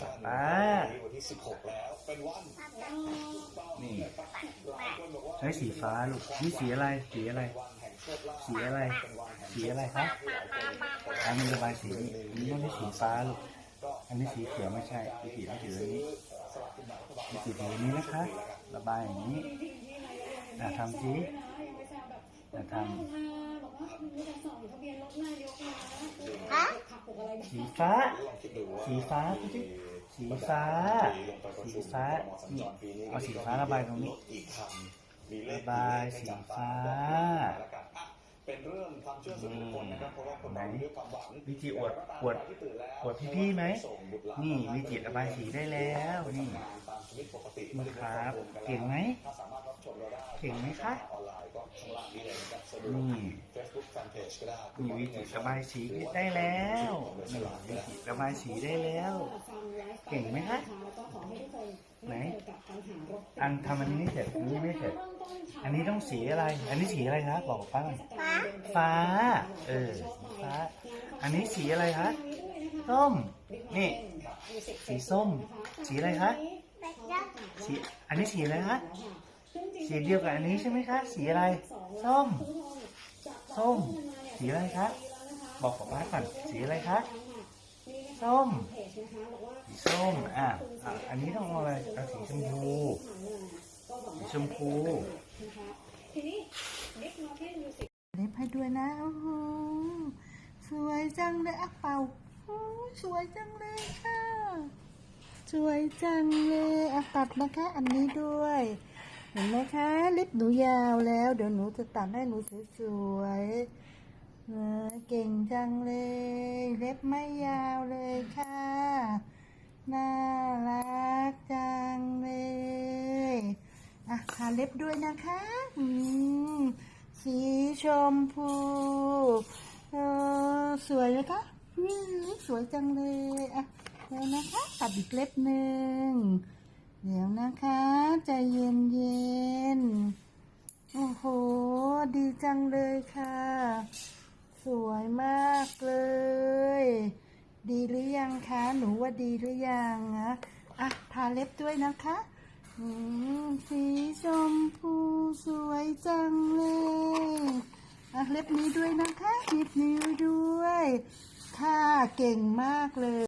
ชั่นอ่าวันที่16แล้วเป็นวันนี่หลายคนบอกว่าใช้สีฟ้าลูกนี่สีอะไรสีอะไรวันแห่งโชคลาภสีอะไรเป็นวันแห่งสีอะไรครับอันนี้ระบายสีนี่อันนี้ไม่ใช่สีฟ้าลูกอันนี้สีเขียวไม่ใช่สีเขียวสีอันนี้สีเขียวอันนี้นะคะ ระบายอย่างนี้อะทำสิอะทำสีฟ้าลองคิดดูว่า สีฟ้าดูสิสีฟ้าสีฟ้านี่เอาสีฟ้าระบายตรงนี้อีกคันมีเลขระบายสีฟ้าแล้วกันอะเป็นเรื่องความเชื่อส่วนบุคคลนะครับเพราะว่าคนเรามีด้วยความหวังวิจิอวดอวดอวดพี่ๆไหมนี่วิจิระบายสีได้แล้วนี่ตามชีวิตปกตินี่ครับเก่งไหม ถ้าสามารถรับชมเราได้เก่งไหมคะออนไลน์ก็ข้างล่างนี้เลยนะครับสะดวกนี่ Facebook Fanpage ก็ได้นี่วิจิระบายสีได้แล้วนี่วิจิระบายสีได้แล้ว เก่งไหมคะไหน อันทำอันนี้ไม่เสร็จอันนี้ไม่เสร็จ อันนี้ต้องสีอะไร อันนี้สีอะไรคะบอกป้าหน่อยฟ้า เออสีฟ้า อันนี้สีอะไรคะส้ม นี่ สีส้ม สีอะไรคะสี อันนี้สีอะไรคะ สีเดียวกับอันนี้ใช่ไหมคะ สีอะไร ส้ม ส้ม สีอะไรคะ บอกป้าก่อน สีอะไรคะ ส้ม สีส้ม อะอันนี้ต้องเอาอะไรเอาสีชมพู สีชมพูเล็บให้ด้วยนะโอ้โหสวยจังเลยอะเป่าสวยจังเลยค่ะ สวยจังเลยอะตัดนะคะ อันนี้ด้วย เห็นไหมคะเล็บหนูยาวแล้ว เดี๋ยวหนูจะตัดให้หนูสวยๆเก่งจังเลย เล็บไม่ยาวเลยค่ะ น่ารักจังเลยอะทาเล็บด้วยนะคะอืมสีชมพูเออสวยไหมคะสวยจังเลยอะเดี๋ยวนะคะตัดอีกเล็บหนึ่งเดี๋ยวนะคะ ใจเย็นเย็นๆโอ้โห ดี จังเลยค่ะ สวยมากเลย ดีหรือยังคะ หนูว่าดีหรือยังนะอะทาเล็บด้วยนะคะสีชมพูสวยจังเลยอะเล็บนี้ด้วยนะคะหยิบนิ้วด้วย ค่ะ เก่งมากเลย